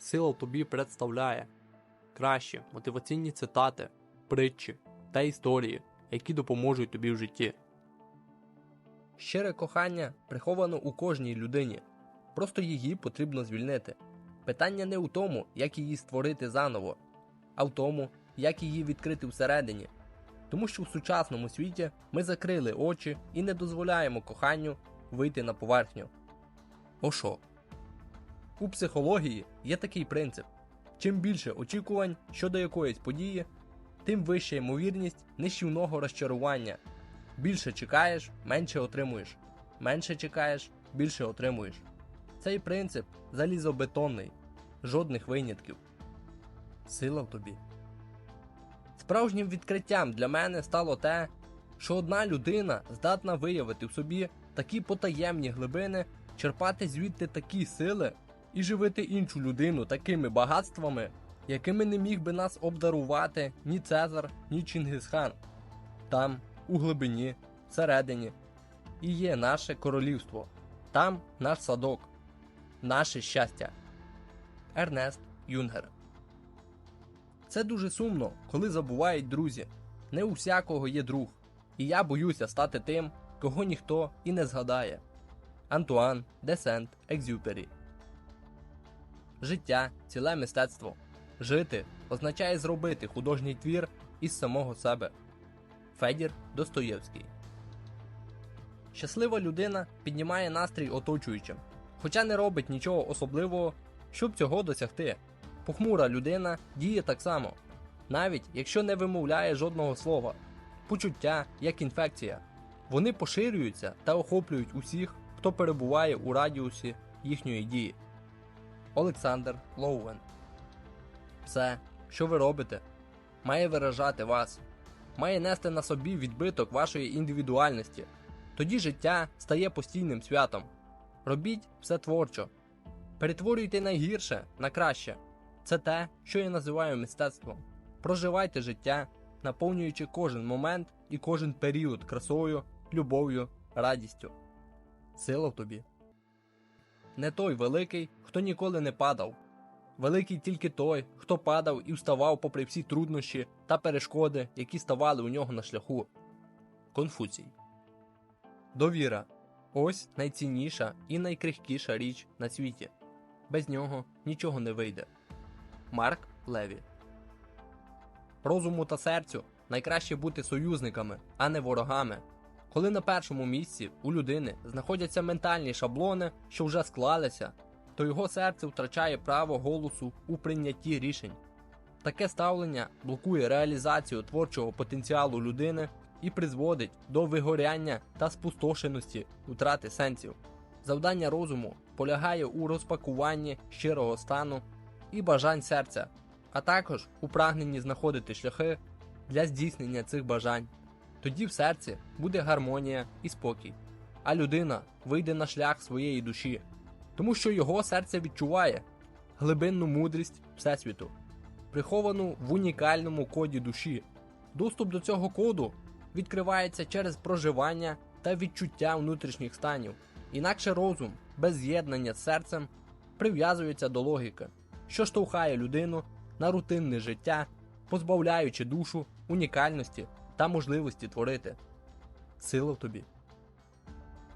Сила тобі представляє кращі мотиваційні цитати, притчі та історії, які допоможуть тобі в житті. Щире кохання приховано у кожній людині. Просто її потрібно звільнити. Питання не у тому, як її створити заново, а в тому, як її відкрити всередині. Тому що в сучасному світі ми закрили очі і не дозволяємо коханню вийти на поверхню. Ошо. У психології є такий принцип: чим більше очікувань щодо якоїсь події, тим вища ймовірність нищівного розчарування. Більше чекаєш, менше отримуєш. Менше чекаєш, більше отримуєш. Цей принцип залізобетонний, жодних винятків. Сила в тобі. Справжнім відкриттям для мене стало те, що одна людина здатна виявити в собі такі потаємні глибини, черпати звідти такі сили і живити іншу людину такими багатствами, якими не міг би нас обдарувати ні Цезар, ні Чингисхан. Там, у глибині, всередині, і є наше королівство, там наш садок, наше щастя. Ернест Юнгер. Це дуже сумно, коли забувають друзі. Не у всякого є друг, і я боюся стати тим, кого ніхто і не згадає. Антуан де Сент Екзюпері. Життя ціле мистецтво. Жити означає зробити художній твір із самого себе. Федір Достоєвський. Щаслива людина піднімає настрій оточуючим, хоча не робить нічого особливого, щоб цього досягти. Похмура людина діє так само, навіть якщо не вимовляє жодного слова. Почуття як інфекція. Вони поширюються та охоплюють усіх, хто перебуває у радіусі їхньої дії. Олександр Лоуен. Все, що ви робите, має виражати вас, має нести на собі відбиток вашої індивідуальності. Тоді життя стає постійним святом. Робіть все творчо. Перетворюйте найгірше на краще. Це те, що я називаю мистецтвом. Проживайте життя, наповнюючи кожен момент і кожен період красою, любов'ю, радістю. Сила в тобі. Не той великий, хто ніколи не падав. Великий тільки той, хто падав і вставав попри всі труднощі та перешкоди, які ставали у нього на шляху. Конфуцій. Довіра. Ось найцінніша і найкрихкіша річ на світі. Без нього нічого не вийде. Марк Леві. Розуму та серцю найкраще бути союзниками, а не ворогами. Коли на першому місці у людини знаходяться ментальні шаблони, що вже склалися, то його серце втрачає право голосу у прийнятті рішень. Таке ставлення блокує реалізацію творчого потенціалу людини і призводить до вигоряння та спустошеності втрати сенсів. Завдання розуму полягає у розпакуванні щирого стану і бажань серця, а також у прагненні знаходити шляхи для здійснення цих бажань. Тоді в серці буде гармонія і спокій, а людина вийде на шлях своєї душі, тому що його серце відчуває глибинну мудрість Всесвіту, приховану в унікальному коді душі. Доступ до цього коду відкривається через проживання та відчуття внутрішніх станів, інакше розум без з'єднання з серцем прив'язується до логіки, що штовхає людину на рутинне життя, позбавляючи душу унікальності та можливості творити. Сила в тобі.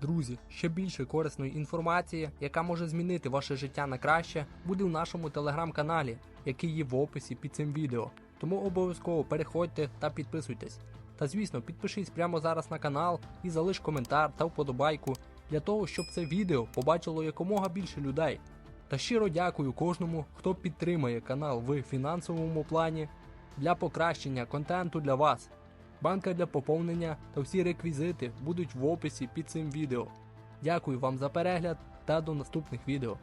Друзі, ще більше корисної інформації, яка може змінити ваше життя на краще, буде в нашому телеграм-каналі, який є в описі під цим відео. Тому обов'язково переходьте та підписуйтесь. Та звісно, підпишись прямо зараз на канал і залиш коментар та вподобайку для того, щоб це відео побачило якомога більше людей. Та щиро дякую кожному, хто підтримає канал в фінансовому плані для покращення контенту для вас. Банка для поповнення та всі реквізити будуть в описі під цим відео. Дякую вам за перегляд та до наступних відео.